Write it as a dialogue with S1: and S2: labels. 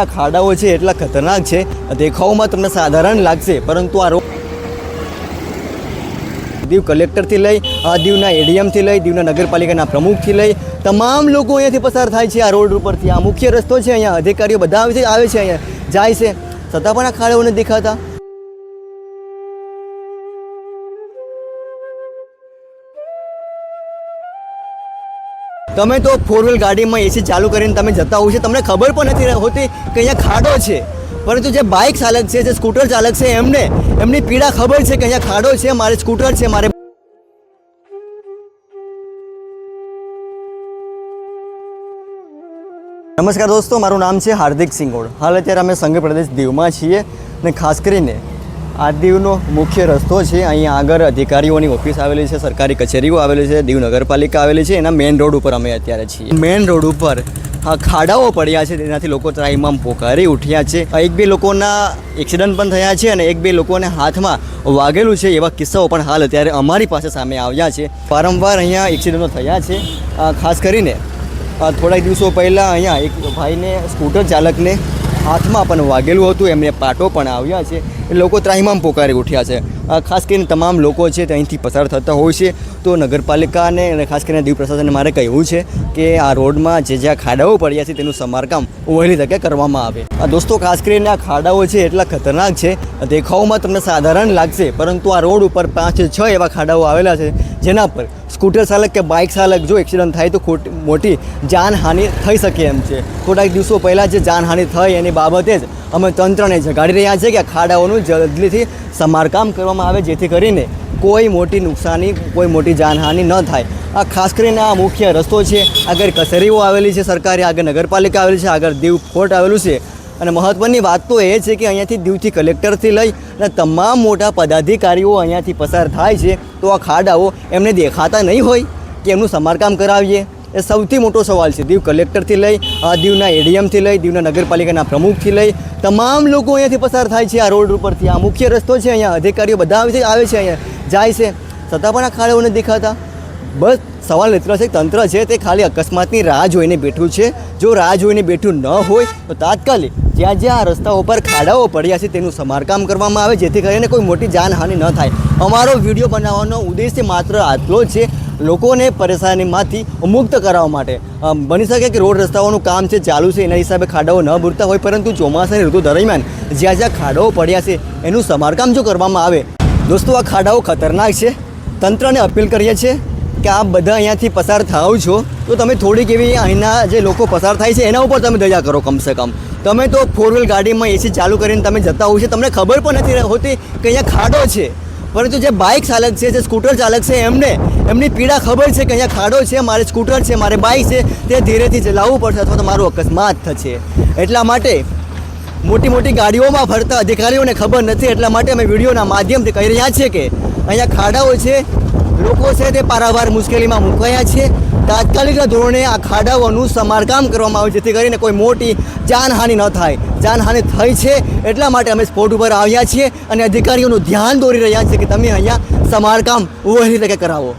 S1: આ ખાડાઓ છે એટલા ખતરનાક છે. દેખાવમાં તમને સાધારણ લાગશે, પરંતુ આ દીવ કલેક્ટરથી લઈ દીવના એડીએમથી લઈ, દીવના નગરપાલિકાના પ્રમુખથી લઈ, તમામ લોકો અહીંયાથી પસાર થાય છે આ રોડ ઉપરથી. આ મુખ્ય રસ્તો છે, અહીંયા અધિકારીઓ બધા આવે આવે છે, અહીંયા જાય છે. છતાં પણ આ ખાડાઓને દેખાતા તમે તો ફોર વ્હીલ ગાડીમાં એસી ચાલુ કરીને તમે જતા હોવ છો, તમને ખબર પણ નથી હોતી કે અહીંયા ખાડો છે. પરંતુ જે બાઇક ચાલક છે, જે સ્કૂટર ચાલક છે, એમને, એમની પીડા ખબર છે કે અહીંયા ખાડો છે, મારે સ્કૂટર છે, મારે નમસ્કાર દોસ્તો, મારું નામ છે હાર્દિક સિંગોડ. હાલ અત્યારે અમે સંઘ પ્રદેશ દીવમાં છીએ ને ખાસ કરીને આ દીવનો મુખ્ય રસ્તો છે. અહીંયા આગળ અધિકારીઓની ઓફિસ આવેલી છે, સરકારી કચેરીઓ આવેલી છે, દીવ નગરપાલિકા આવેલી છે. એના મેઇન રોડ ઉપર અમે અત્યારે છીએ. મેઇન રોડ ઉપર ખાડાઓ પડ્યા છે તેનાથી લોકો ત્રાહીમામ પોકારી ઉઠ્યા છે. એક બે લોકોના એક્સિડન્ટ પણ થયા છે અને એક બે લોકોને હાથમાં વાગેલું છે એવા કિસ્સાઓ પણ હાલ અત્યારે અમારી પાસે સામે આવ્યા છે. વારંવાર અહીંયા એક્સિડન્ટો થયા છે. ખાસ કરીને થોડાક દિવસો પહેલાં અહીંયા એક ભાઈને સ્કૂટર ચાલકને હાથમાં પણ વાગેલું હતું. એમને પાટો પણ આવ્યા છે. લોકો ત્રાહિમામ પોકારી ઉઠ્યા છે. ખાસ કરીને તમામ લોકો છે તે અહીંથી પસાર થતા હોય છે. તો નગરપાલિકાને અને ખાસ કરીને દીવ પ્રશાસનને મારે કહેવું છે કે આ રોડમાં જે જ્યાં ખાડાઓ પડ્યા છે તેનું સમારકામ વહેલી તકે કરવામાં આવે. દોસ્તો, ખાસ કરીને આ ખાડાઓ છે એટલા ખતરનાક છે. દેખાવમાં તમને સાધારણ લાગશે, પરંતુ આ રોડ ઉપર પાંચ છ એવા ખાડાઓ આવેલા છે, જેના પર સ્કૂટર ચાલક કે બાઇક ચાલક જો એક્સિડન્ટ થાય તો ખોટી, મોટી જાનહાનિ થઈ શકે એમ છે. થોડાક દિવસો પહેલાં જે જાનહાનિ થઈ એની બાબતે જ અમે તંત્રને જગાડી રહ્યા છે કે ખાડાઓનું જલ્દીથી સમારકામ કરવામાં આવે, જેથી કરીને કોઈ મોટી નુકસાની, કોઈ મોટી જાનહાનિ ન થાય. આ ખાસ કરીને આ મુખ્ય રસ્તો છે, આગળ કચેરીઓ આવેલી છે સરકારી, આગળ નગરપાલિકા આવેલી છે, આગળ દીવ ફોર્ટ આવેલું છે. અને મહત્ત્વની વાત તો એ છે કે અહીંયાથી દીવથી કલેક્ટરથી લઈ અને તમામ મોટા પદાધિકારીઓ અહીંયાથી પસાર થાય છે, તો આ ખાડાઓ એમને દેખાતા નહીં હોય કે એમનું સમારકામ કરાવીએ. એ સૌથી મોટો સવાલ છે. દીવ કલેક્ટરથી લઈ દીવના એડીએમથી લઈ, દીવના નગરપાલિકાના પ્રમુખથી લઈ, તમામ લોકો અહીંયાથી પસાર થાય છે આ રોડ ઉપરથી. આ મુખ્ય રસ્તો છે અહીંયા. અધિકારીઓ બધા આવે છે આવે છે અહીંયા. જાય છે. છતાં પણ આ ખાડાઓ નથી દેખાતા. બસ સવાલ એટલો છે, તંત્ર છે, તે ખાલી અકસ્માતની રાહ જોઈને બેઠું છે. જો રાહ જોઈને બેઠું ન હોય, તો તાત્કાલિક જ્યાં જ્યાં આ રસ્તાઓ પર ખાડાઓ પડ્યા છે તેનું સમારકામ કરવામાં આવે, જેથી કરીને કોઈ મોટી જાનહાનિ ન થાય. અમારો વીડિયો બનાવવાનો ઉદ્દેશ્ય માત્ર આટલો જ છે. લોકોને પરેશાનીમાંથી મુક્ત કરાવવા માટે. બની શકે કે રોડ રસ્તાઓનું કામ છે, ચાલુ છે, એના હિસાબે ખાડાઓ ન ભૂરતા હોય, પરંતુ ચોમાસાની ઋતુ દરમિયાન જ્યાં જ્યાં ખાડાઓ પડ્યા છે, એનું સમારકામ જો કરવામાં આવે. દોસ્તો, આ ખાડાઓ ખતરનાક છે. તંત્રને અપીલ કરીએ છીએ કે આપ બધા અહીંયાથી પસાર થાવ છો. તો તમે થોડીક એવી અહીંના જે લોકો પસાર થાય છે, એના ઉપર તમે દયા કરો કમસે કમ. તમે તો ફોર વ્હીલ ગાડીમાં એસી ચાલુ કરીને તમે જતા હોવ છો, તમને ખબર પણ નથી હોતી કે અહીંયા ખાડો છે. પરંતુ જે બાઇક ચાલક છે, જે સ્કૂટર ચાલક છે, એમને, એમની પીડા ખબર છે કે અહીંયા ખાડો છે, મારે સ્કૂટર છે, મારે બાઇક છે, તે ધીરેથી ચલાવવું પડશે અથવા તો મારો અકસ્માત થશે. એટલા માટે મોટી મોટી ગાડીઓમાં ફરતા અધિકારીઓને ખબર નથી, એટલા માટે અમે વિડીયોના માધ્યમથી કહી રહ્યા છીએ કે અહીંયા ખાડાઓ છે લોકો છે તે પારાવાર મુશ્કેલીમાં મુકાયા છે. તાત્કાલિક ધોરણે આ ખાડાઓનું સમારકામ કરવામાં આવે જેથી કરીને કોઈ મોટી જાનહાનિ ન થાય. જાનહાનિ થઈ છે એટલા માટે અમે સ્પોટ ઉપર આવ્યા છીએ અને અધિકારીઓનું ધ્યાન દોરી રહ્યા છીએ કે તમે અહીંયા સમારકામ વહેલી તકે કરાવો.